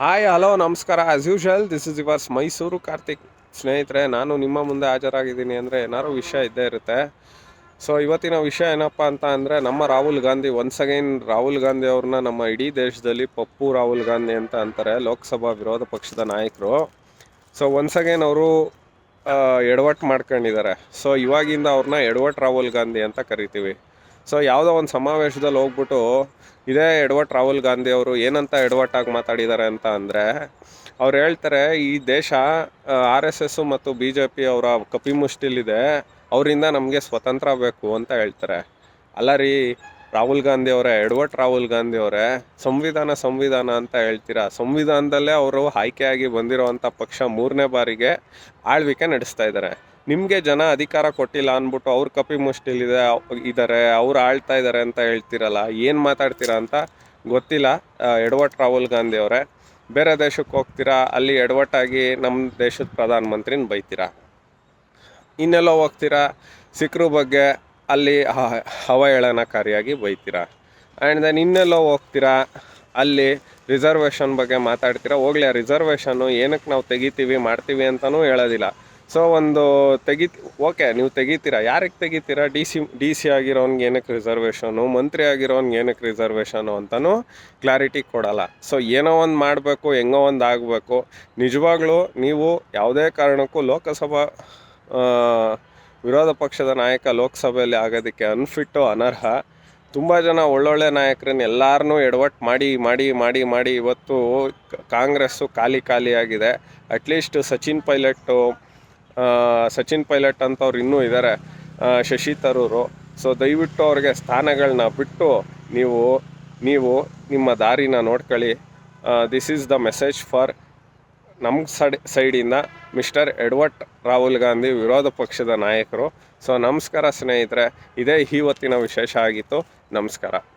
Hi hello ನಮಸ್ಕಾರ. As usual this is yours Mysuru Karthik ಸ್ನೇಹಿತರೆ, ನಾನು ನಿಮ್ಮ ಮುಂದೆ ಹಾಜರಾಗಿದ್ದೀನಿ ಅಂದರೆ ಏನಾದ್ರು ವಿಷಯ ಇದ್ದೇ ಇರುತ್ತೆ. ಸೊ ಇವತ್ತಿನ ವಿಷಯ ಏನಪ್ಪ ಅಂತ ಅಂದರೆ, ನಮ್ಮ ರಾಹುಲ್ ಗಾಂಧಿ ಒನ್ಸ್ ಅಗೈನ್ ರಾಹುಲ್ ಗಾಂಧಿ ಅವ್ರನ್ನ ನಮ್ಮ ಇಡೀ ದೇಶದಲ್ಲಿ ಪಪ್ಪು ರಾಹುಲ್ ಗಾಂಧಿ ಅಂತ ಅಂತಾರೆ, ಲೋಕಸಭಾ ವಿರೋಧ ಪಕ್ಷದ ನಾಯಕರು. ಸೊ ಒನ್ಸ್ ಅಗೈನ್ ಅವರು ಎಡವಟ್ಟು ಮಾಡ್ಕೊಂಡಿದ್ದಾರೆ. ಸೊ ಇವಾಗಿಂದ ಅವ್ರನ್ನ ಎಡವಟ್ ರಾಹುಲ್ ಗಾಂಧಿ ಅಂತ ಕರಿತೀವಿ. ಸೊ ಯಾವುದೋ ಒಂದು ಸಮಾವೇಶದಲ್ಲಿ ಹೋಗ್ಬಿಟ್ಟು ಇದೇ ಎಡವಟ್ ರಾಹುಲ್ ಗಾಂಧಿ ಅವರು ಏನಂತ ಎಡವಟ್ಟಾಗಿ ಮಾತಾಡಿದ್ದಾರೆ ಅಂತ ಅಂದರೆ, ಅವ್ರು ಹೇಳ್ತಾರೆ, ಈ ದೇಶ ಆರ್ ಎಸ್ ಎಸ್ಸು ಮತ್ತು ಬಿ ಜೆ ಪಿ ಅವರ ಕಪಿಮುಷ್ಟಿಲಿದೆ ಅವರಿಂದ ನಮಗೆ ಸ್ವತಂತ್ರ ಬೇಕು ಅಂತ ಹೇಳ್ತಾರೆ. ಅಲ್ಲ ರೀ, ರಾಹುಲ್ ಗಾಂಧಿ ಅವರೇ ಎಡವಟ್ ರಾಹುಲ್ ಗಾಂಧಿ ಅವರೇ, ಸಂವಿಧಾನ ಸಂವಿಧಾನ ಅಂತ ಹೇಳ್ತೀರಾ? ಸಂವಿಧಾನದಲ್ಲೇ ಅವರು ಆಯ್ಕೆಯಾಗಿ ಬಂದಿರೋವಂಥ ಪಕ್ಷ ಮೂರನೇ ಬಾರಿಗೆ ಆಳ್ವಿಕೆ ನಡೆಸ್ತಾ ಇದ್ದಾರೆ ನಿಮಗೆ ಜನ ಅಧಿಕಾರ ಕೊಟ್ಟಿಲ್ಲ ಅಂದ್ಬಿಟ್ಟು ಅವ್ರ ಕಪಿ ಮುಷ್ಟಿಲಿದೆ ಇದ್ದಾರೆ ಅವ್ರು ಆಳ್ತಾ ಇದ್ದಾರೆ ಅಂತ ಹೇಳ್ತಿರಲ್ಲ, ಏನು ಮಾತಾಡ್ತೀರಾ ಅಂತ ಗೊತ್ತಿಲ್ಲ. ಎಡ್ವರ್ಡ್ ರಾಹುಲ್ ಗಾಂಧಿ ಅವರೇ, ಬೇರೆ ದೇಶಕ್ಕೆ ಹೋಗ್ತೀರಾ, ಅಲ್ಲಿ ಎಡವಟ್ಟಾಗಿ ನಮ್ಮ ದೇಶದ ಪ್ರಧಾನಮಂತ್ರಿನ ಬೈತೀರಾ? ಇನ್ನೆಲ್ಲೋ ಹೋಗ್ತೀರಾ ಸಿಖ್ರ ಬಗ್ಗೆ ಅಲ್ಲಿ ಹವಾಯಳನಕಾರಿಯಾಗಿ ಬೈತೀರಾ? ಆ್ಯಂಡ್ ದೆನ್ ಇನ್ನೆಲ್ಲೋ ಹೋಗ್ತೀರಾ, ಅಲ್ಲಿ ರಿಸರ್ವೇಷನ್ ಬಗ್ಗೆ ಮಾತಾಡ್ತೀರಾ? ಹೋಗ್ಲಿ, ಆ ರಿಸರ್ವೇಷನ್ನು ಏನಕ್ಕೆ ನಾವು ತೆಗಿತೀವಿ, ಮಾಡ್ತೀವಿ ಅಂತಲೂ ಹೇಳೋದಿಲ್ಲ. ಸೊ ಒಂದು ತೆಗಿ ಓಕೆ ನೀವು ತೆಗಿತೀರಾ? ಯಾರಿಗೆ ತೆಗಿತೀರಾ? ಡಿ ಸಿ ಡಿ ಸಿ ಆಗಿರೋನ್ಗೆ ಏನಕ್ಕೆ ರಿಸರ್ವೇಷನು ಮಂತ್ರಿ ಆಗಿರೋನ್ಗೆ ಏನಕ್ಕೆ ರಿಸರ್ವೇಷನು ಅಂತಲೂ ಕ್ಲಾರಿಟಿ ಕೊಡಲ್ಲ. ಸೊ ಏನೋ ಒಂದು ಮಾಡಬೇಕು, ಹೆಂಗೋ ಒಂದು ಆಗಬೇಕು. ನಿಜವಾಗ್ಲೂ ನೀವು ಯಾವುದೇ ಕಾರಣಕ್ಕೂ ಲೋಕಸಭಾ ವಿರೋಧ ಪಕ್ಷದ ನಾಯಕ ಲೋಕಸಭೆಯಲ್ಲಿ ಆಗೋದಕ್ಕೆ ಅನ್ಫಿಟ್ಟು ಅನರ್ಹ. ತುಂಬ ಜನ ಒಳ್ಳೊಳ್ಳೆ ನಾಯಕರನ್ನ ಎಲ್ಲರನ್ನೂ ಎಡವಟ್ಟು ಮಾಡಿ ಮಾಡಿ ಮಾಡಿ ಮಾಡಿ ಇವತ್ತು ಕಾಂಗ್ರೆಸ್ಸು ಖಾಲಿ ಖಾಲಿಯಾಗಿದೆ ಅಟ್ಲೀಸ್ಟ್ ಸಚಿನ್ ಪೈಲಟ್ಟು ಸಚಿನ್ ಪೈಲಟ್ ಅಂತವ್ರು ಇನ್ನೂ ಇದ್ದಾರೆ ಶಶಿ ತರೂರು. ಸೊ ದಯವಿಟ್ಟು ಅವ್ರಿಗೆ ಸ್ಥಾನಗಳನ್ನ ಬಿಟ್ಟು ನೀವು ನೀವು ನಿಮ್ಮ ದಾರಿನ ನೋಡ್ಕೊಳ್ಳಿ. This is the message for ನಮ್ಮ ಸೈಡ್, ಸೈಡಿಂದ ಮಿಸ್ಟರ್ ಎಡ್ವರ್ಟ್ ರಾಹುಲ್ ಗಾಂಧಿ ವಿರೋಧ ಪಕ್ಷದ ನಾಯಕರು. ಸೊ ನಮಸ್ಕಾರ ಸ್ನೇಹಿತರೆ. ಇದೇ ಇವತ್ತಿನ ವಿಶೇಷ ಆಗಿತ್ತು. ನಮಸ್ಕಾರ.